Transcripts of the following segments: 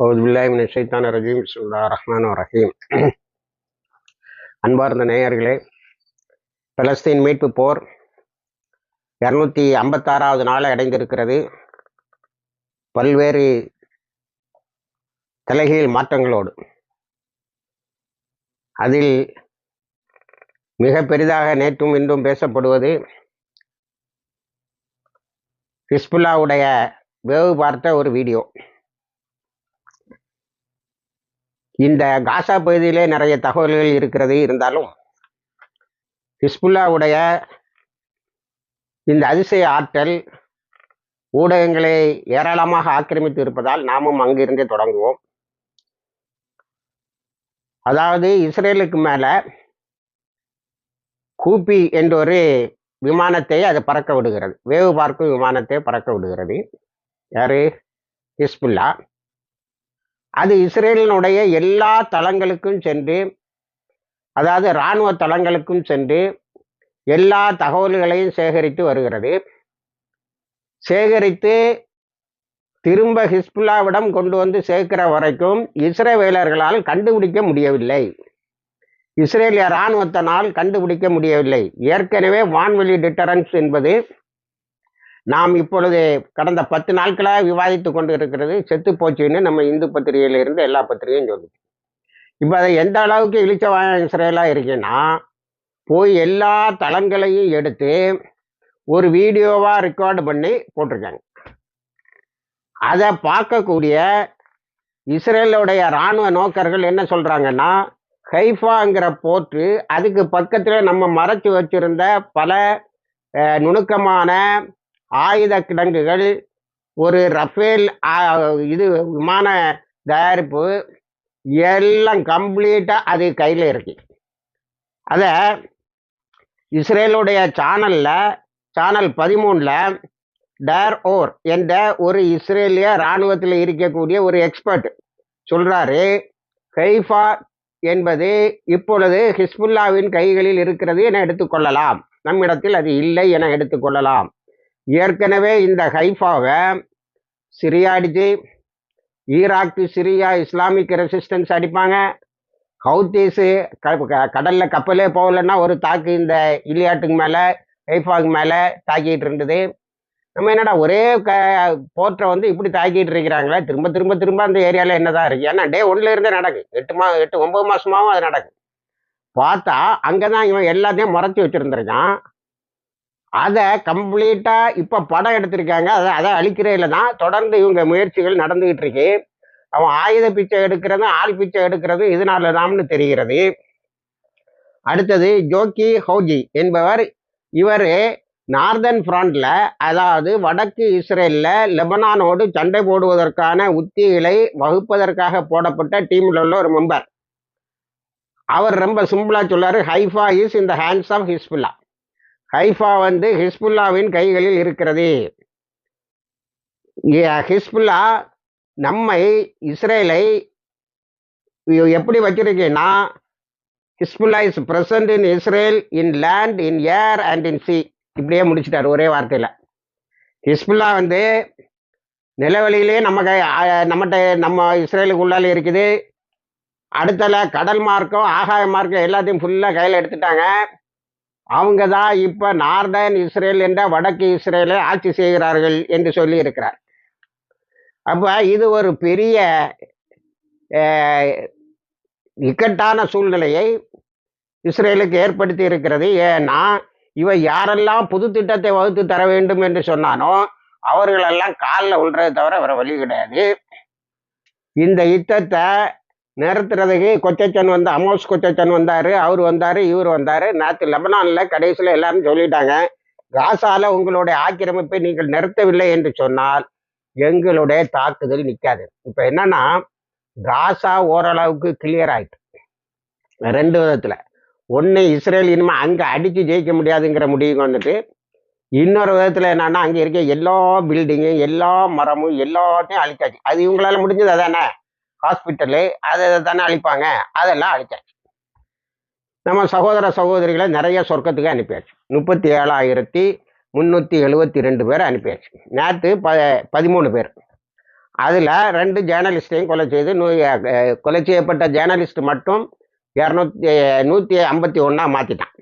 அவுது பில்லாஹிமின் ஷைத்தான ரஜீம் சுல்லா ரஹ்மான் ரஹீம் அன்பார்ந்த நேயர்களே பலஸ்தீன் மீட்பு போர் இரநூத்தி ஐம்பத்தாறாவது நாளை அடைந்திருக்கிறது. பல்வேறு தலைகீழ் மாற்றங்களோடு. அதில் மிக பெரிதாக நேற்றும் இன்றும் பேசப்படுவது ஹிஸ்புல்லாவுடைய வேவு பார்த்த ஒரு வீடியோ. இந்த காசா பகுதியிலே நிறைய தகவல்கள் இருக்கிறது இருந்தாலும் ஹிஸ்புல்லாவுடைய இந்த அதிசய ஆற்றல் ஊடகங்களை ஏராளமாக ஆக்கிரமித்து இருப்பதால் நாமும் அங்கிருந்தே தொடங்குவோம். அதாவது இஸ்ரேலுக்கு மேல கூப்பி என்ற ஒரு விமானத்தை அது பறக்க விடுகிறது. வேவு பார்க்கும் விமானத்தை பறக்க விடுகிறது. யாரு? ஹிஸ்புல்லா. அது இஸ்ரேலினுடைய எல்லா தளங்களுக்கும் சென்று அதாவது இராணுவ தளங்களுக்கும் சென்று எல்லா தகவல்களையும் சேகரித்து வருகிறது. சேகரித்து திரும்ப ஹிஸ்புல்லாவிடம் கொண்டு வந்து சேர்க்கிற வரைக்கும் இஸ்ரேவேலர்களால் கண்டுபிடிக்க முடியவில்லை. இஸ்ரேலிய இராணுவத்தினால் கண்டுபிடிக்க முடியவில்லை. ஏற்கனவே வான்வெளி டிட்டரன்ஸ் என்பது நாம் இப்பொழுது கடந்த பத்து நாட்களாக விவாதித்து கொண்டு இருக்கிறது செத்து போச்சுன்னு நம்ம இந்து பத்திரிகையில இருந்து எல்லா பத்திரிகையும் சொல்லுது. இப்போ அதை எந்த அளவுக்கு இழிச்ச இஸ்ரேலாக இருக்குன்னா போய் எல்லா தளங்களையும் எடுத்து ஒரு வீடியோவாக ரெக்கார்டு பண்ணி போட்டிருக்காங்க. அதை பார்க்கக்கூடிய இஸ்ரேலுடைய இராணுவ நோக்கர்கள் என்ன சொல்கிறாங்கன்னா ஹைஃபாங்கிற போட்டு அதுக்கு பக்கத்தில் நம்ம மறைச்சு வச்சிருந்த பல நுணுக்கமான ஆயுத கிடங்குகள் ஒரு ரஃபேல் இது விமான தயாரிப்பு எல்லாம் கம்ப்ளீட்டாக அது கையில் இருக்கு. அதை இஸ்ரேலுடைய சேனலில் சேனல் பதிமூணில் டேர் ஓர் என்ற ஒரு இஸ்ரேலிய இராணுவத்தில் இருக்கக்கூடிய ஒரு எக்ஸ்பர்ட் சொல்கிறாரு ஹைஃபா என்பது இப்பொழுது ஹிஸ்புல்லாவின் கைகளில் இருக்கிறது என எடுத்துக்கொள்ளலாம் நம்மிடத்தில் அது இல்லை என எடுத்துக்கொள்ளலாம் ஏற்கனவே இந்த ஹைஃபாவை சிரியா அடிச்சு ஈராக்கு சிரியா இஸ்லாமிக் ரெசிஸ்டன்ஸ் அடிப்பாங்க. ஹவுத்தீஸு கடலில் கப்பலே போகலன்னா ஒரு தாக்கு இந்த இலியாட்டுக்கு மேலே ஹைஃபாக்கு மேலே தாக்கிட்டு இருந்தது. நம்ம என்னடா ஒரே க போர்ட்டை வந்து இப்படி தாக்கிட்டு இருக்கிறாங்களே? திரும்ப திரும்ப திரும்ப அந்த ஏரியாவில் என்னதான் இருக்கு? ஏன்னா டே ஒன்றில் இருந்தே நடக்கு. எட்டு மா எட்டு ஒன்பது மாதமாகவும் அது நடக்கும் பார்த்தா அங்கே தான் இவன் எல்லாத்தையும் முறைச்சி வச்சுருந்துருக்கான். அதை கம்ப்ளீட்டாக இப்போ படம் எடுத்திருக்காங்க. அதை அதை அழிக்கிறதுல தான் தொடர்ந்து இவங்க முயற்சிகள் நடந்துகிட்டு இருக்கு. அவன் ஆயுத பிச்சை எடுக்கிறதும் ஆள் பிச்சை எடுக்கிறதும் இதனால தான்னு தெரிகிறது. அடுத்தது ஜோக்கி ஹவுஜி என்பவர் இவர் நார்தன் ஃப்ரண்ட்ல அதாவது வடக்கு இஸ்ரேலில் லெபனானோடு சண்டை போடுவதற்கான உத்திகளை வகுப்பதற்காக போடப்பட்ட டீமில் உள்ள ஒரு மெம்பர். அவர் ரொம்ப சிம்பிளாக சொல்லாரு Haifa is in the hands of Hezbollah. Haifa வந்து ஹிஸ்புல்லாவின் கைகளில் இருக்கிறது. ஹிஸ்புல்லா நம்மை இஸ்ரேலை எப்படி வச்சிருக்கேன்னா Hezbollah is present in Israel in land in air and in sea. இப்படியே முடிச்சிட்டார் ஒரே வார்த்தையில். ஹிஸ்புல்லா வந்து நிலவழியிலே நம்ம கை நம்மகிட்ட நம்ம இஸ்ரேலுக்கு உள்ளால இருக்குது. அடுத்தல கடல் மார்க்கம் ஆகாய மார்க்கம் எல்லாத்தையும் ஃபுல்லாக கையில் எடுத்துட்டாங்க. அவங்க தான் இப்போ நார்தன் இஸ்ரேல் என்ற வடக்கு இஸ்ரேலை ஆட்சி செய்கிறார்கள் என்று சொல்லி இருக்கிறார் அப்போ இது ஒரு பெரிய இக்கட்டான சூழ்நிலையை இஸ்ரேலுக்கு ஏற்படுத்தி இருக்கிறது. ஏன்னா இவ யாரெல்லாம் புது திட்டத்தை வகுத்து தர வேண்டும் என்று சொன்னானோ அவர்களெல்லாம் காலில் விழுறதை தவிர வேற வழி கிடையாது. இந்த யுத்தத்தை நிறுத்துறதுக்கு கொச்சச்சன் வந்து அமோஸ் கொச்சச்சன் வந்தார் அவர் வந்தார் இவர் வந்தார். நேற்று லெபனானில் கடைசியில் எல்லாரும் சொல்லிட்டாங்க காசால உங்களுடைய ஆக்கிரமிப்பை நீங்கள் நிறுத்தவில்லை என்று சொன்னால் எங்களுடைய தாக்குதல் நிற்காது இப்போ என்னன்னா காசா ஓரளவுக்கு கிளியர் ஆயிட்டு ரெண்டு விதத்தில். ஒன்று இஸ்ரேல் இனிமேல் அங்கே அடித்து ஜெயிக்க முடியாதுங்கிற முடிவுக்கு வந்துட்டு இன்னொரு விதத்தில் என்னன்னா அங்கே இருக்க எல்லா பில்டிங்கும் எல்லா மரமும் எல்லாத்தையும் அழிச்சாச்சு. அது இவங்களால முடிஞ்சது அதானே? ஹாஸ்பிட்டலு அதை தானே அழிப்பாங்க. அதெல்லாம் அழிச்சாச்சு. நம்ம சகோதர சகோதரிகளை நிறைய சொர்க்கத்துக்கு அனுப்பியாச்சு. முப்பத்தி ஏழாயிரத்தி முந்நூற்றி எழுபத்தி ரெண்டு பேர் அனுப்பியாச்சு. நேற்று ப பதிமூணு பேர். அதில் ரெண்டு ஜேர்னலிஸ்டையும் கொலை செய்து நூ கொலை செய்யப்பட்ட ஜேர்னலிஸ்ட் மட்டும் இரநூத்தி நூற்றி ஐம்பத்தி ஒன்றா மாற்றிட்டான்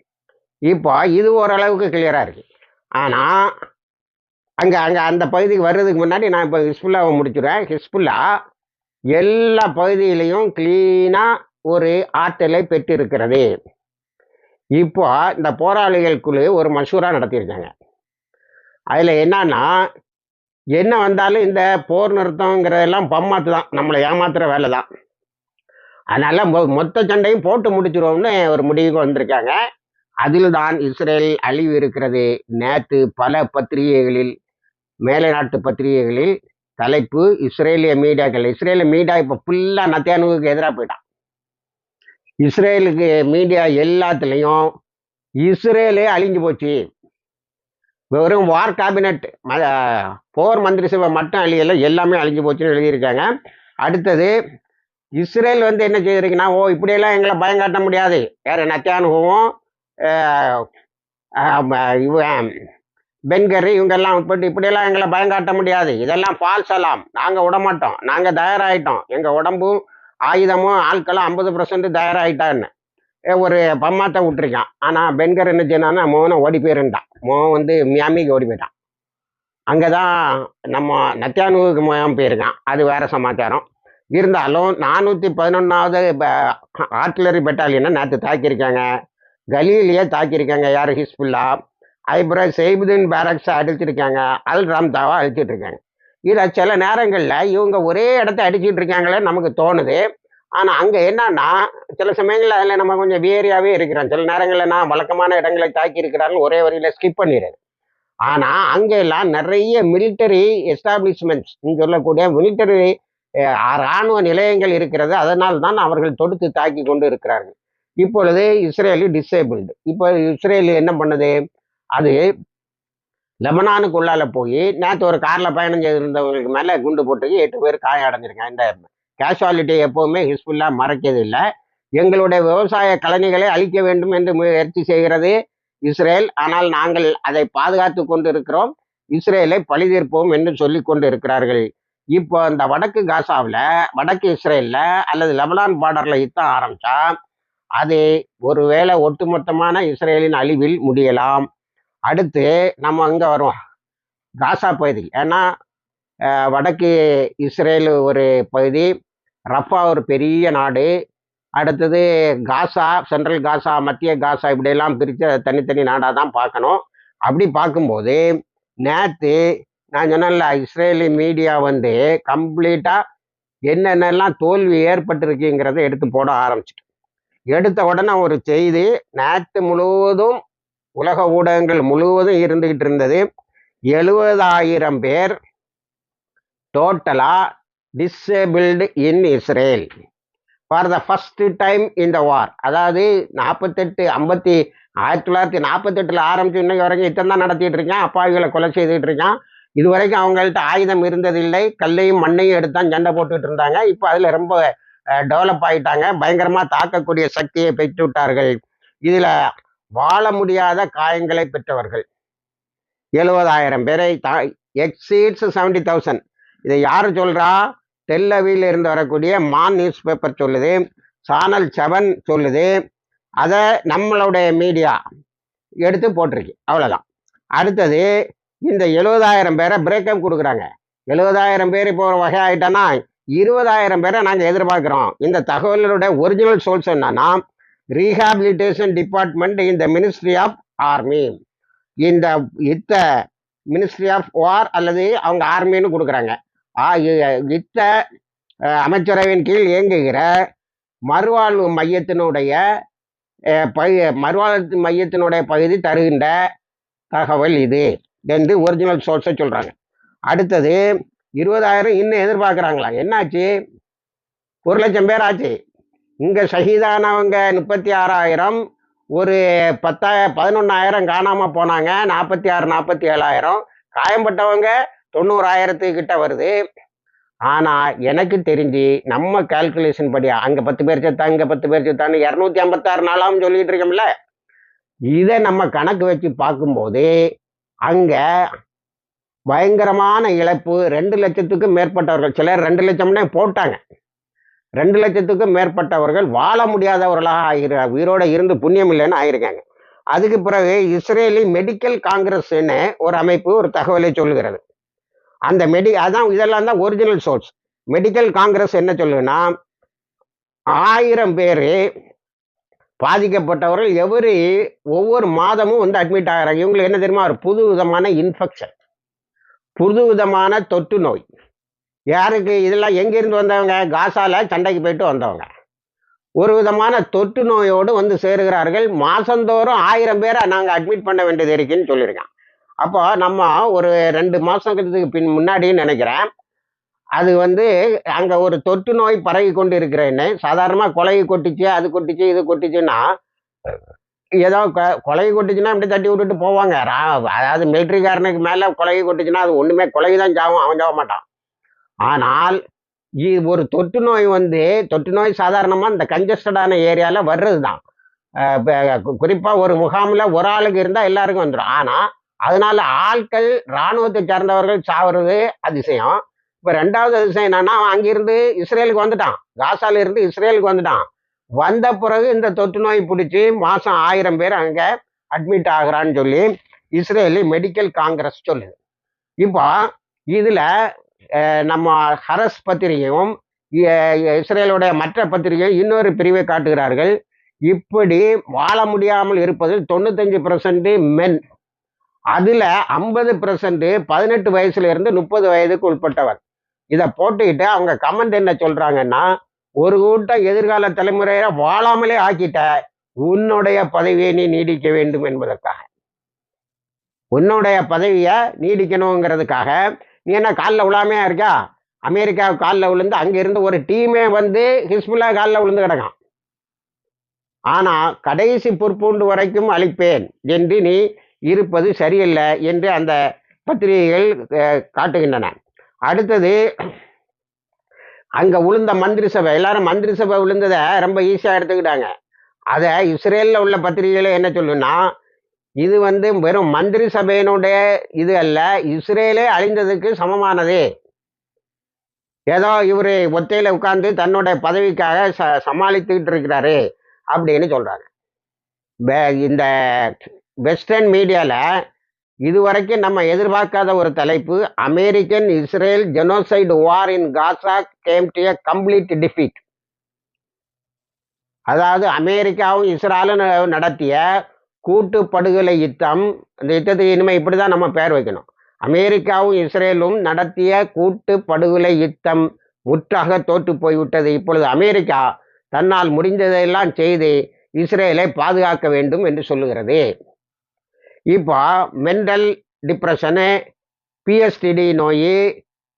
இப்போ இது ஓரளவுக்கு கிளியராக இருக்குது ஆனால் அங்கே அங்கே அந்த பகுதிக்கு வர்றதுக்கு முன்னாடி நான் இப்போ ஹிஸ்புல்லாவை முடிச்சுடுறேன். ஹிஸ்புல்லா எல்லா பகுதியிலையும் க்ளீனாக ஒரு ஆற்றலை பெற்றிருக்கிறது. இப்போ இந்த போராளிகள் குழு ஒரு மசூரா நடத்தியிருக்காங்க. அதில் என்னன்னா என்ன வந்தாலும் இந்த போர் நிறுத்தங்கிறதெல்லாம் பம்மாத்து தான். நம்மளை ஏமாத்துகிற வேலை தான். அதனால் மொ- மொத்த சண்டையும் போட்டு முடிச்சிருவோம்னு ஒரு முடிவுக்கு வந்திருக்காங்க. அதில் தான் இஸ்ரேல் அழிவு இருக்கிறது. நேற்று பல பத்திரிகைகளில் மேலை நாட்டு பத்திரிகைகளில் தலைப்பு இஸ்ரேலிய மீடியாக்கள். இஸ்ரேலிய மீடியா இப்போ ஃபுல்லாக நத்தியானுவுக்கு எதிராக போயிட்டான். இஸ்ரேலுக்கு மீடியா எல்லாத்துலேயும் இஸ்ரேலே அழிஞ்சு போச்சு. வெறும் வார் கேபினட் போர் மந்திரி சபை மட்டும் அழியல எல்லாமே அழிஞ்சு போச்சுன்னு எழுதியிருக்காங்க. அடுத்தது இஸ்ரேல் வந்து என்ன செய்திருக்குன்னா ஓ இப்படியெல்லாம் எங்களை பயம் காட்ட முடியாது. வேறு நத்தியானுகவும் இவன் பென்கரி இவங்கெல்லாம் இப்படி இப்படியெல்லாம் எங்களை பயங்காட்ட முடியாது. இதெல்லாம் ஃபால்ஸ் எல்லாம் நாங்கள் விட மாட்டோம் நாங்கள் தயாராகிட்டோம் எங்கள் உடம்பும் ஆயுதமும் ஆட்களும் ஐம்பது பர்சன்ட் தயாராகிட்டான்னு ஒரு பம்மாத்தை விட்டுருக்கான். ஆனால் பென்கர் என்ன செய்யணும்னா மோகனை ஓடி போயிருந்தான். மோகன் வந்து மியாமிக்கு ஓடி போயிட்டான். அங்கே தான் நம்ம நத்தியானுவுக்கு மோகம் போயிருக்கான். அது வேறு சமாச்சாரம். இருந்தாலும் நானூற்றி பதினொன்றாவது ஆர்டிலரி பெட்டாலியனை நேற்று தாக்கியிருக்காங்க. கலியிலேயே தாக்கியிருக்காங்க. யார்? ஹிஸ்புல்லா. அதுக்கப்புறம் செய்புதீன் பேரக்ஸை அடிச்சிருக்காங்க அல் ராம்தாவை அழிச்சிட்டு இருக்காங்க. இதை சில நேரங்களில் இவங்க ஒரே இடத்த அடிச்சிட்டு இருக்காங்களே நமக்கு தோணுது. ஆனால் அங்கே என்னன்னா சில சமயங்களில் அதில் நம்ம கொஞ்சம் வேரியாகவே இருக்கிறோம். சில நேரங்களில் நான் வழக்கமான இடங்களை தாக்கி இருக்கிறாங்க ஒரே வரியில் ஸ்கிப் பண்ணிடுறேன். ஆனால் அங்கெல்லாம் நிறைய மிலிட்டரி எஸ்டாப்ளிஷ்மெண்ட்ஸ் சொல்லக்கூடிய மிலிட்டரி இராணுவ நிலையங்கள் இருக்கிறது. அதனால் தான் அவர்கள் தொடுத்து தாக்கி கொண்டு இருக்கிறார்கள். இப்பொழுது இஸ்ரேலு டிசேபிள்டு இப்போ இஸ்ரேல் என்ன பண்ணுது? அது லெபனானுக்குள்ளால போய் நேற்று ஒரு காரில் பயணம் செய்திருந்தவங்களுக்கு மேலே குண்டு போட்டு எட்டு பேர் காயம் அடைஞ்சிருக்காங்க. இந்த கேஷுவாலிட்டி எப்போவுமே ஹிஸ்புல்லா மறைக்கிறது இல்லை. எங்களுடைய விவசாய கலனிகளை அழிக்க வேண்டும் என்று முயற்சி செய்கிறது இஸ்ரேல். ஆனால் நாங்கள் அதை பாதுகாத்து கொண்டு இருக்கிறோம் இஸ்ரேலை பழிதீர்ப்போம் என்று சொல்லி கொண்டு இருக்கிறார்கள் இப்போ அந்த வடக்கு காசாவில் வடக்கு இஸ்ரேலில் அல்லது லெபனான் பார்டரில் யுத்தம் ஆரம்பித்தா அது ஒருவேளை ஒட்டுமொத்தமான இஸ்ரேலின் அழிவில் முடியலாம். அடுத்து நம்ம அங்கே வருவோம். காசா பகுதி. ஏன்னா வடக்கு இஸ்ரேல் ஒரு பகுதி ரஃபா ஒரு பெரிய நாடு. அடுத்தது காசா சென்ட்ரல் காசா மத்திய காசா இப்படியெல்லாம் பிரித்து தனித்தனி நாடாக தான் பார்க்கணும். அப்படி பார்க்கும்போது நேற்று நான் சொன்னேன்ல இஸ்ரேலி மீடியா வந்து கம்ப்ளீட்டாக என்னென்னலாம் தோல்வி ஏற்பட்டிருக்குங்கிறத எடுத்து போட ஆரம்பிச்சிட்டு. எடுத்த உடனே ஒரு செய்தி நேற்று முழுவதும் உலக ஊடகங்கள் முழுவதும் இருந்துகிட்டு இருந்தது. எழுபதாயிரம் பேர் டோட்டலா disabled in Israel for the first time இந்த வார் அதாவது நாற்பத்தெட்டு ஐம்பத்தி ஆயிரத்தி தொள்ளாயிரத்தி நாற்பத்தெட்டில் ஆரம்பிச்சு இன்னைக்கு வரைக்கும் இத்தனை தான் நடத்திட்டு இருக்கான். அப்பாவிகளை கொலை செய்துட்டு இருக்கான். இது வரைக்கும் அவங்கள்ட்ட ஆயுதம் இருந்ததில்லை. கல்லையும் மண்ணையும் எடுத்தான் சண்டை போட்டுட்டு இருந்தாங்க. இப்போ அதில் ரொம்ப டெவலப் ஆகிட்டாங்க பயங்கரமாக தாக்கக்கூடிய சக்தியை பெற்று விட்டார்கள். இதில் வாழ முடியாத காயங்களை பெற்றவர்கள். எழுபதாயிரம் பேரை தா எக்ஸீட்ஸ் செவன்டி தௌசண்ட் இதை யார் சொல்றா? டெல்லவியில் இருந்து வரக்கூடிய மான் நியூஸ் பேப்பர் சொல்லுது சானல் செவன் சொல்லுது. அதை நம்மளுடைய மீடியா எடுத்து போட்டிருக்கு. அவ்வளோதான் அடுத்தது இந்த எழுபதாயிரம் பேரை பிரேக்கப் கொடுக்குறாங்க. எழுபதாயிரம் பேர் இப்போ ஒரு வகை ஆயிட்டோன்னா இருபதாயிரம் பேரை நாங்கள் எதிர்பார்க்குறோம். இந்த தகவலுடைய ஒரிஜினல் சோல்ஸ் என்னன்னா ரீஹாபிலிட்டேஷன் டிபார்ட்மெண்ட் இந்த மினிஸ்ட்ரி ஆஃப் ஆர்மி இந்த இத்த மினிஸ்ட்ரி ஆஃப் வார் அல்லது அவங்க ஆர்மின்னு கொடுக்குறாங்க. ஆ, இத்த அமைச்சரவையின் கீழ் இயங்குகிற மறுவாழ்வு மையத்தினுடைய பகு மறுவாழ்வு மையத்தினுடைய பகுதி தருகின்ற தகவல் இது என்று ஒரிஜினல் சோர்ஸை சொல்கிறாங்க அடுத்தது இருபதாயிரம் இன்னும் எதிர்பார்க்குறாங்களா? என்னாச்சு? ஒரு லட்சம் பேர் ஆச்சு. இங்கே ஷஹீதானவங்க முப்பத்தி ஆறாயிரம் ஒரு பத்தாய பதினொன்னாயிரம் காணாமல் போனாங்க நாற்பத்தி ஆறு நாற்பத்தி ஏழாயிரம். காயம்பட்டவங்க தொண்ணூறாயிரத்துக்கிட்ட வருது. ஆனால் எனக்கு தெரிஞ்சு நம்ம கால்குலேஷன் படி அங்கே பத்து பேர் செத்தா இங்கே பத்து பேர் செத்தான்னு இரநூத்தி ஐம்பத்தாறு நாளாகவும் சொல்லிட்டு இருக்கோம்ல. இதை நம்ம கணக்கு வச்சு பார்க்கும்போது அங்கே பயங்கரமான இழப்பு ரெண்டு லட்சத்துக்கும் மேற்பட்டவர்கள். சிலர் ரெண்டு லட்சம்னே போட்டாங்க. ரெண்டு லட்சத்துக்கும் மேற்பட்டவர்கள் வாழ முடியாதவர்களாக ஆகிற உயிரோட இருந்து புண்ணியம் இல்லைன்னு ஆயிருக்காங்க. அதுக்கு பிறகு இஸ்ரேலி மெடிக்கல் காங்கிரஸ்ன்னு ஒரு அமைப்பு ஒரு தகவலை சொல்லுகிறது. அந்த மெடி அதான் இதெல்லாம் தான் ஒரிஜினல் சோர்ஸ் மெடிக்கல் காங்கிரஸ் என்ன சொல்லுன்னா ஆயிரம் பேர் பாதிக்கப்பட்டவர்கள் எவரி ஒவ்வொரு மாதமும் வந்து அட்மிட் ஆகிறாங்க. இவங்களுக்கு என்ன தெரியுமா? ஒரு புது விதமான இன்ஃபெக்ஷன் புது விதமான தொற்று நோய். யாருக்கு? இதெல்லாம் எங்கேருந்து வந்தவங்க? காசால சண்டைக்கு போயிட்டு வந்தவங்க. ஒரு விதமான தொற்று நோயோடு வந்து சேருகிறார்கள். மாதந்தோறும் ஆயிரம் பேரை நாங்கள் அட்மிட் பண்ண வேண்டியது இருக்குன்னு சொல்லியிருக்கேன் அப்போ நம்ம ஒரு ரெண்டு மாதத்துக்கு பின் முன்னாடின்னு நினைக்கிறேன். அது வந்து அங்கே ஒரு தொற்று நோய் பரவி கொண்டு இருக்கிறேன்னு சாதாரணமாக கொலை கொட்டிச்சு அது கொட்டிச்சு இது கொட்டிச்சுன்னா ஏதோ கொலையை கொலை கொட்டிச்சுன்னா அப்படி தட்டி விட்டுட்டு போவாங்க. அதாவது மிலிட்ரிக்காரனுக்கு மேலே கொலை கொட்டிச்சுன்னா அது ஒன்றுமே கொலை தான் ஜாவும் அவன் ஜாக மாட்டான். ஆனால் இது ஒரு தொற்று நோய் வந்து தொற்று நோய் சாதாரணமாக இந்த கஞ்சஸ்டடான ஏரியாவில் வர்றது தான் குறிப்பாக ஒரு முகாமில் ஒரு ஆளுக்கு இருந்தால் எல்லாருக்கும் வந்துடும் ஆனால் அதனால ஆட்கள் இராணுவத்தை சார்ந்தவர்கள் சாவது அதிசயம். இப்போ ரெண்டாவது அதிசயம் என்னன்னா அங்கிருந்து இஸ்ரேலுக்கு வந்துட்டான். காசால இருந்து இஸ்ரேலுக்கு வந்துட்டான். வந்த பிறகு இந்த தொற்று நோய் பிடிச்சி மாதம் ஆயிரம் பேர் அங்கே அட்மிட் ஆகிறான்னு சொல்லி இஸ்ரேலி மெடிக்கல் காங்கிரஸ் சொல்லுது. இப்போ இதில் நம்ம ஹரஸ் பத்திரிகையும் இஸ்ரேலுடைய மற்ற பத்திரிகையும் இன்னொரு பிரிவை காட்டுகிறார்கள். இப்படி வாழ முடியாமல் இருப்பதில் தொண்ணூத்தஞ்சு பர்சன்ட் மென் அதுல ஐம்பது பர்சன்ட் பதினெட்டு வயசுல இருந்து முப்பது வயதுக்கு உட்பட்டவர். இதை போட்டுக்கிட்டு அவங்க கமெண்ட் என்ன சொல்றாங்கன்னா ஒரு கூட்டம் எதிர்கால தலைமுறையை வாழாமலே ஆக்கிட்ட உன்னுடைய பதவியை நீ நீடிக்க வேண்டும் என்பதற்காக. உன்னுடைய பதவியை நீடிக்கணுங்கிறதுக்காக நீ என்ன காலில் விழாமையா இருக்கா அமெரிக்கா காலில் விழுந்து அங்கிருந்து ஒரு டீமே வந்து ஹிஸ்புல்லா காலில் விழுந்து கிடக்கான். ஆனால் கடைசி பொறுப்புண்டு வரைக்கும் அளிப்பேன் என்று நீ இருப்பது சரியில்லை என்று அந்த பத்திரிகைகள் காட்டுகின்றன. அடுத்தது அங்கே விழுந்த மந்திரி சபை எல்லாரும் மந்திரி சபை விழுந்ததை ரொம்ப ஈஸியாக எடுத்துக்கிட்டாங்க. அதை இஸ்ரேலில் உள்ள பத்திரிகைகளை என்ன சொல்லுன்னா இது வந்து வெறும் மந்திரி சபையினுடைய இது அல்ல இஸ்ரேலே அழிந்ததுக்கு சமமானது. ஏதோ இவர் ஒத்தையில உட்கார்ந்து தன்னுடைய பதவிக்காக ச சமாளித்துக்கிட்டு இருக்கிறாரு அப்படின்னு சொல்றாங்க. இந்த வெஸ்டர்ன் மீடியால இதுவரைக்கும் நம்ம எதிர்பார்க்காத ஒரு தலைப்பு American Israel genocide war in Gaza came to a complete defeat. அதாவது அமெரிக்காவும் இஸ்ரேலும் நடத்திய கூட்டு படுகொலை யுத்தம் அந்த யுத்தத்துக்கு இனிமே இப்படிதான் நம்ம பெயர் வைக்கணும். அமெரிக்காவும் இஸ்ரேலும் நடத்திய கூட்டு படுகொலை யுத்தம் முற்றாக தோற்று போய்விட்டது. இப்பொழுது அமெரிக்கா தன்னால் முடிந்ததையெல்லாம் செய்து இஸ்ரேலை பாதுகாக்க வேண்டும் என்று சொல்லுகிறது. இப்போ மென்டல் டிப்ரெஷனு பிஎஸ்டிடி நோய்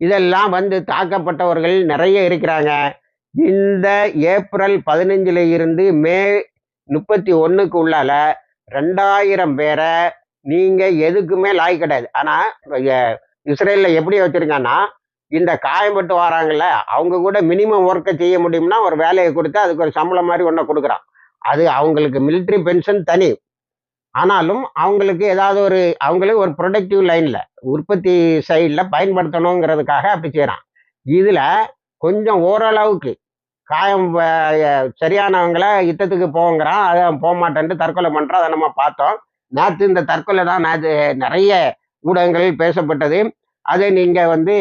இதெல்லாம் வந்து தாக்கப்பட்டவர்கள் நிறைய இருக்கிறாங்க. இந்த ஏப்ரல் பதினஞ்சில் இருந்து மே முப்பத்தி ஒன்றுக்கு உள்ளால ரெண்டாயிரம் பேரை நீங்கள் எதுக்குமே லாய் கிடையாது. ஆனால் இஸ்ரேலில் எப்படி வச்சுருங்கன்னா இந்த காயம்பட்டு வராங்கல்ல அவங்க கூட மினிமம் ஒர்க்கை செய்ய முடியும்னா ஒரு வேலையை கொடுத்து அதுக்கு ஒரு சம்பளம் மாதிரி ஒன்று கொடுக்குறான். அது அவங்களுக்கு மிலிட்ரி பென்ஷன் தனி. ஆனாலும் அவங்களுக்கு ஏதாவது ஒரு அவங்களுக்கு ஒரு ப்ரொடக்டிவ் லைனில் உற்பத்தி சைடில் பயன்படுத்தணுங்கிறதுக்காக அப்படி செய்கிறான் இதில் கொஞ்சம் ஓரளவுக்கு காயம் சரியானவங்களை யுத்தத்துக்கு போங்கிறான். அதை அவன் போக மாட்டேன்ட்டு தற்கொலை பண்ணுறான் அதை நம்ம பார்த்தோம். நேற்று இந்த தற்கொலை தான் நேற்று நிறைய ஊடகங்களில் பேசப்பட்டது. அதை நீங்கள் வந்து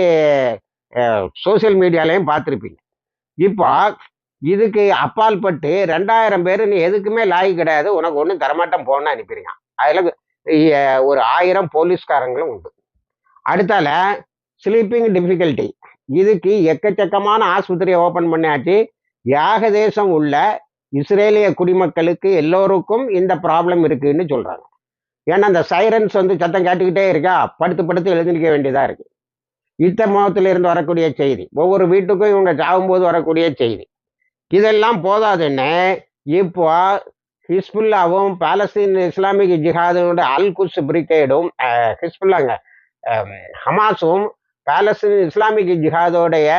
சோஷியல் மீடியாலையும் பார்த்துருப்பீங்க. இப்போ இதுக்கு அப்பால்பட்டு ரெண்டாயிரம் பேர் நீ எதுக்குமே லாய் கிடையாது. உனக்கு ஒன்றும் தரமாட்டம் போன்னு அனுப்பிடுங்க அதில் ஒரு ஆயிரம் போலீஸ்காரங்களும் உண்டு. அடுத்தால ஸ்லீப்பிங் டிஃபிகல்ட்டி இதுக்கு எக்கச்சக்கமான ஆஸ்பத்திரியை ஓப்பன் பண்ணியாச்சு. ஏகதேசம் உள்ள இஸ்ரேலிய குடிமக்களுக்கு எல்லோருக்கும் இந்த ப்ராப்ளம் இருக்குன்னு சொல்கிறாங்க ஏன்னா அந்த சைரன்ஸ் வந்து சத்தம் காட்டிக்கிட்டே இருக்கா? படுத்து படுத்து எழுந்திருக்க வேண்டியதாக இருக்குது யுத்த முகத்துல இருந்து வரக்கூடிய செய்தி ஒவ்வொரு வீட்டுக்கும் இவங்க சாகும்போது வரக்கூடிய செய்தி. இதெல்லாம் போதாதுன்னு இப்போ ஹிஸ்புல்லாவும் பாலஸ்தீன் இஸ்லாமிக் ஜிஹாதோட அல் குஸ் பிரிகேடும் ஹிஸ்புல்லாங்க ஹமாஸும் பாலஸ்தீன் இஸ்லாமிக் ஜிஹாதோடைய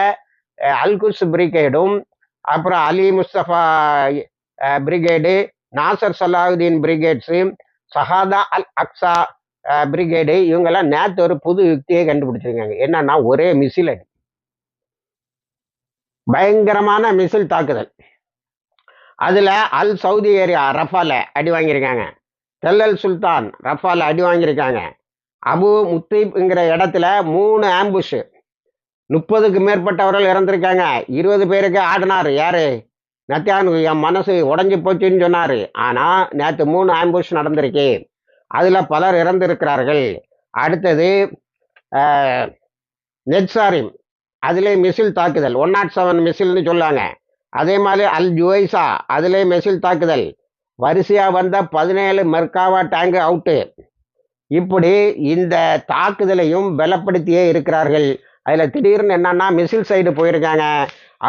அஹ், அல் குஸ் பிரிகேடும் அப்புறம் Ali Mustafa brigade Nasser Salahuddin brigades Shahada al Aqsa brigade இவங்கெல்லாம் நேற்று ஒரு புது யுக்தியை கண்டுபிடிச்சிருக்காங்க. என்னன்னா ஒரே மிசில் அடி. பயங்கரமான மிசில் தாக்குதல். அதில் அல் சவுதி ஏரியா ரஃபால அடி வாங்கியிருக்காங்க. தெல்லல் சுல்தான் ரஃபால அடி வாங்கியிருக்காங்க. அபு முத்தீப்ங்கிற இடத்துல மூணு ஆம்புஷு முப்பதுக்கு மேற்பட்டவர்கள் இறந்திருக்காங்க. இருபது பேருக்கு ஆடினார். யாரு? நத்தியானு என் மனசு உடஞ்சி போச்சுன்னு சொன்னார். ஆனால் நேற்று மூணு ஆம்புஷ் நடந்திருக்கு. அதில் பலர் இறந்திருக்கிறார்கள். அடுத்தது நெட்சாரிம். அதிலே மிசில் தாக்குதல். ஒன் நாட் செவன் மிசில்னு சொல்லாங்க. அதே மாதிரி அல் ஜுவைசா அதிலே மிசில் தாக்குதல். வரிசையாக வந்த பதினேழு மெர்காவா டேங்கு அவுட்டு இப்படி இந்த தாக்குதலையும் பலப்படுத்தியே இருக்கிறார்கள். அதில் திடீர்னு என்னன்னா மிசில் சைடு போயிருக்காங்க.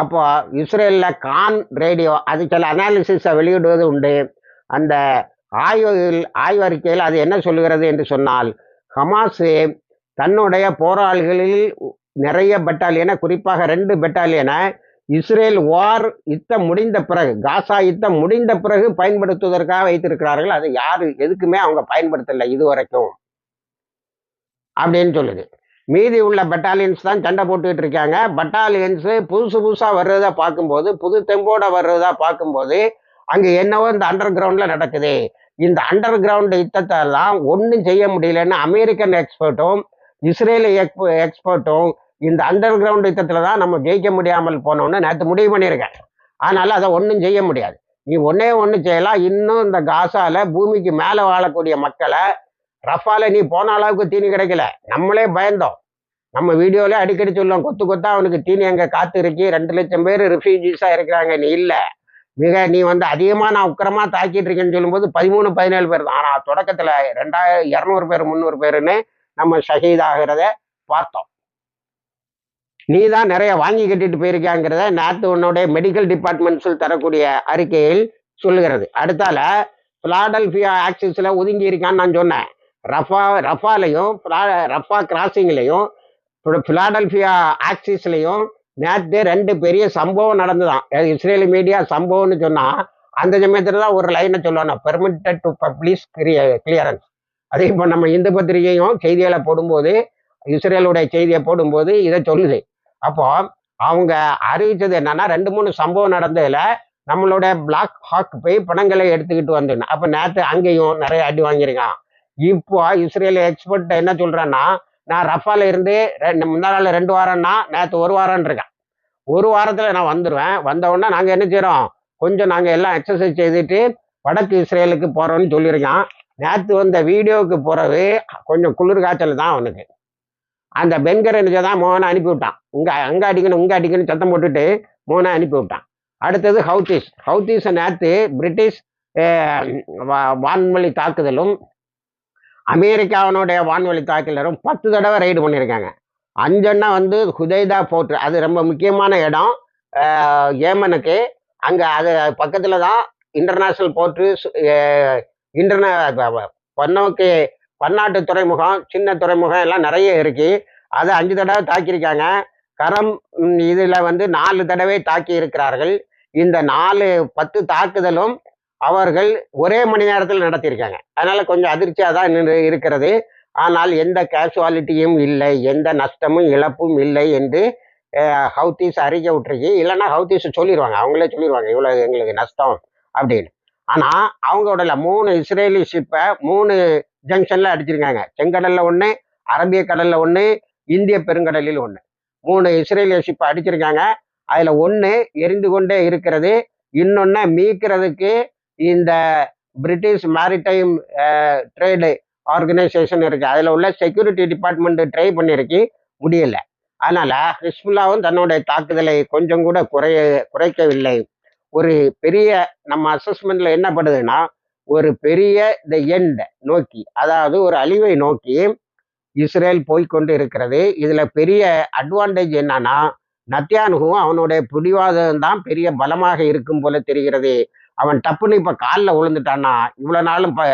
அப்போது இஸ்ரேலில் கான் ரேடியோ அது சில அனாலிசிஸை வெளியிடுவது உண்டு. அந்த ஆய்வில் ஆய்வறிக்கையில் அது என்ன சொல்லுகிறது என்று சொன்னால் ஹமாஸு தன்னுடைய போராளிகளில் நிறைய பெட்டாலியனை குறிப்பாக ரெண்டு பெட்டாலியனை இஸ்ரேல் வார் யுத்தம் முடிந்த பிறகு காசா யுத்தம் முடிந்த பிறகு பயன்படுத்துவதற்காக வைத்திருக்கிறார்கள். அது யார் எதுக்குமே அவங்க பயன்படுத்தலை இதுவரைக்கும் அப்படின்னு சொல்லுது. மீதி உள்ள பெட்டாலியன்ஸ் தான் சண்டை போட்டுக்கிட்டு இருக்காங்க. பெட்டாலியன்ஸு புதுசு புதுசாக வர்றதா பார்க்கும்போது புது தெம்போட வர்றதா பார்க்கும்போது அங்கே என்னவோ இந்த அண்டர் கிரவுண்டில் நடக்குது. இந்த அண்டர் கிரவுண்ட் யுத்தத்தெல்லாம் ஒன்றும் செய்ய முடியலன்னு அமெரிக்கன் எக்ஸ்பர்ட்டும் இஸ்ரேல் எக்ஸ்பர்ட்டும் இந்த அண்டர் கிரவுண்ட் யுத்தத்தில் தான் நம்ம ஜெயிக்க முடியாமல் போனோம்னு நேற்று முடிவு பண்ணியிருக்கேன். அதனால் அதை ஒன்றும் செய்ய முடியாது. நீ ஒன்றே ஒன்று செய்யலாம். இன்னும் இந்த காசால் பூமிக்கு மேலே வாழக்கூடிய மக்களை ரஃபால நீ போன அளவுக்கு தீனி கிடைக்கல. நம்மளே பயந்தோம். நம்ம வீடியோல அடிக்கடி சொல்லுவோம் கொத்து கொத்தா அவனுக்கு தீனி அங்கே காத்து இருக்கு? ரெண்டு லட்சம் பேர் ரிஃப்யூஜிஸாக இருக்கிறாங்க நீ இல்லை. மிக நீ வந்து அதிகமாக நான் உக்கரமாக தாக்கிட்டு இருக்கேன்னு சொல்லும்போது பதிமூணு பதினேழு பேர் தான். ஆனால் தொடக்கத்தில் ரெண்டாயிரம் இரநூறு பேர் முந்நூறு பேருன்னு நம்ம ஷஹீதாகிறத பார்த்தோம். நீ தான் நிறைய வாங்கி கட்டிட்டு போயிருக்காங்கிறத நேற்று உன்னுடைய மெடிக்கல் டிபார்ட்மெண்ட்ஸில் தரக்கூடிய அறிக்கையில் சொல்லுகிறது. அடுத்தால பிலாடல்பியா ஆக்சிஸில் ஒதுங்கி இருக்கான்னு நான் சொன்னேன். ரஃபா ரஃபாலையும் ரஃபா கிராசிங்லையும் பிலாடல்பியா ஆக்சிஸ்லையும் நேற்று ரெண்டு பெரிய சம்பவம் நடந்துதான். இஸ்ரேலி மீடியா சம்பவம்னு சொன்னால் அந்த சமயத்தில் தான் ஒரு லைனை சொல்லணும் பெர்மிட்டட் டு பப்ளிஷ் கிளியரன்ஸ் அதே இப்போ நம்ம இந்து பத்திரிகையும் செய்திகளை போடும்போது இஸ்ரேலுடைய செய்தியை போடும்போது இதை சொல்லுது. அப்போ அவங்க அறிவித்தது என்னன்னா ரெண்டு மூணு சம்பவம் நடந்ததுல நம்மளோட பிளாக் ஹாக் போய் பணங்களை எடுத்துக்கிட்டு வந்துடணும் அப்போ நேற்று அங்கேயும் நிறைய அடி வாங்கியிருக்கான். இப்போ இஸ்ரேல் எக்ஸ்பர்ட் என்ன சொல்கிறேன்னா நான் ரஃபால இருந்து ரெண்டு முந்தா நாள் ரெண்டு வாரம்னா நேற்று ஒரு வாரம்னு இருக்கேன் ஒரு வாரத்தில் நான் வந்துடுவேன் வந்தவுடனே நாங்கள் என்ன செய்கிறோம் கொஞ்சம் நாங்கள் எல்லாம் எக்ஸசைஸ் செய்துட்டு வடக்கு இஸ்ரேலுக்கு போகிறோம்னு சொல்லியிருக்கான். நேற்று வந்த வீடியோவுக்கு போகிறது கொஞ்சம் குளிர் காய்ச்சல் தான் அவனுக்கு. அந்த பென்கர் தான் மோகனை அனுப்பி விட்டான். இங்கே அங்கே அடிக்கணும் இங்கே அடிக்கணும் சத்தம் போட்டுட்டு மோகனை அனுப்பி விட்டான். அடுத்தது ஹவுத்தீஸ். ஹவுத்தீஸை நேற்று பிரிட்டிஷ் வான்மொழி தாக்குதலும் அமெரிக்காவினுடைய வான்வழி தாக்குதலும் பத்து தடவை ரைடு பண்ணியிருக்காங்க. அஞ்சன்னா வந்து ஹுதைதா போர்ட் அது ரொம்ப முக்கியமான இடம். ஏமனுக்கு. அங்கே அது பக்கத்தில் தான் இன்டர்நேஷ்னல் போர்ட்டு இன்டர்நே பன்னோக்கு பன்னாட்டு துறைமுகம் சின்ன துறைமுகம் எல்லாம் நிறைய இருக்கு. அதை அஞ்சு தடவை தாக்கியிருக்காங்க. கரம் இதில் வந்து நாலு தடவை தாக்கி இருக்கிறார்கள் இந்த நாலு பத்து தாக்குதலும் அவர்கள் ஒரே மணி நேரத்தில் நடத்தியிருக்காங்க. அதனால கொஞ்சம் அதிர்ச்சியாக தான் இருக்கிறது. ஆனால் எந்த கேஷுவாலிட்டியும் இல்லை. எந்த நஷ்டமும் இழப்பும் இல்லை என்று ஹவுத்தீஸ் அறிக்கை விட்டுருக்கு. இல்லைன்னா ஹவுத்தீஸ் சொல்லிடுவாங்க அவங்களே சொல்லிடுவாங்க இவ்வளோ எங்களுக்கு நஷ்டம் அப்படின்னு. ஆனால் அவங்களோட மூணு இஸ்ரேலி ஷிப்பை மூணு ஜங்ஷனில் அடிச்சிருக்காங்க. செங்கடலில் ஒன்று அரபிய கடலில் ஒன்று இந்திய பெருங்கடலில் ஒன்று மூணு இஸ்ரேலிய ஷிப்பை அடிச்சிருக்காங்க. அதில் ஒன்று எரிந்து கொண்டே இருக்கிறது. இன்னொன்று மீக்கிறதுக்கு இந்த பிரிட்டிஷ் மேரிடைம் ட்ரேடு ஆர்கனைசேஷன் இருக்கு. அதில் உள்ள செக்யூரிட்டி டிபார்ட்மெண்ட் ட்ரை பண்ணியிருக்கு முடியலை. அதனால ஹிஸ்புல்லாவும் தன்னுடைய தாக்குதலை கொஞ்சம் கூட குறைய குறைக்கவில்லை. ஒரு பெரிய நம்ம அசஸ்மெண்ட்ல என்ன படுதுன்னா ஒரு பெரிய த எண்ட் நோக்கி அதாவது ஒரு அழிவை நோக்கி இஸ்ரேல் போய்கொண்டு இருக்கிறது. இதுல பெரிய அட்வான்டேஜ் என்னன்னா நத்தியானுகும் அவனுடைய பிடிவாதம் தான் பெரிய பலமாக இருக்கும் போல தெரிகிறது. அவன் டப்புன்னு இப்போ காலில் விழுந்துட்டான்னா இவ்வளோ நாளும் இப்போ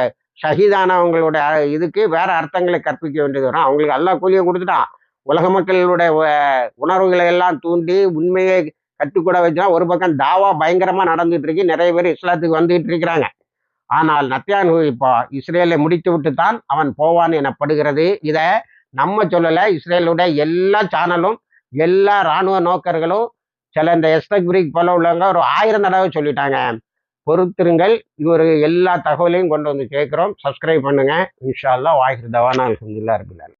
ஷஹீதானவங்களோட இதுக்கு வேற அர்த்தங்களை கற்பிக்க வேண்டியது வரும். அவங்களுக்கு எல்லா கூலியும் கொடுத்துட்டான். உலக மக்களுடைய உணர்வுகளை எல்லாம் தூண்டி உண்மையை கற்றுக்கூட வச்சுனா ஒரு பக்கம் தாவா பயங்கரமாக நடந்துட்டு இருக்கு நிறைய பேர் இஸ்லாத்துக்கு வந்துகிட்டு இருக்கிறாங்க ஆனால் நத்தியான் இப்போ இஸ்ரேலை முடித்து விட்டு தான் அவன் போவான் எனப்படுகிறது. இதை நம்ம சொல்லலை. இஸ்ரேலுடைய எல்லா சேனலும் எல்லா இராணுவ நோக்கர்களும் சில இந்த எஸ்தக் பிரிக் போல உள்ளவங்க ஒரு ஆயிரம் தடவை சொல்லிட்டாங்க. பொறுத்திருங்கள். இவர் எல்லா தகவலையும் கொண்டு வந்து கேட்குறோம் சப்ஸ்கிரைப் பண்ணுங்கள் இன்ஷால்லா வாய்ஸ் தவானா சொல்லிலாம் இருக்குல்ல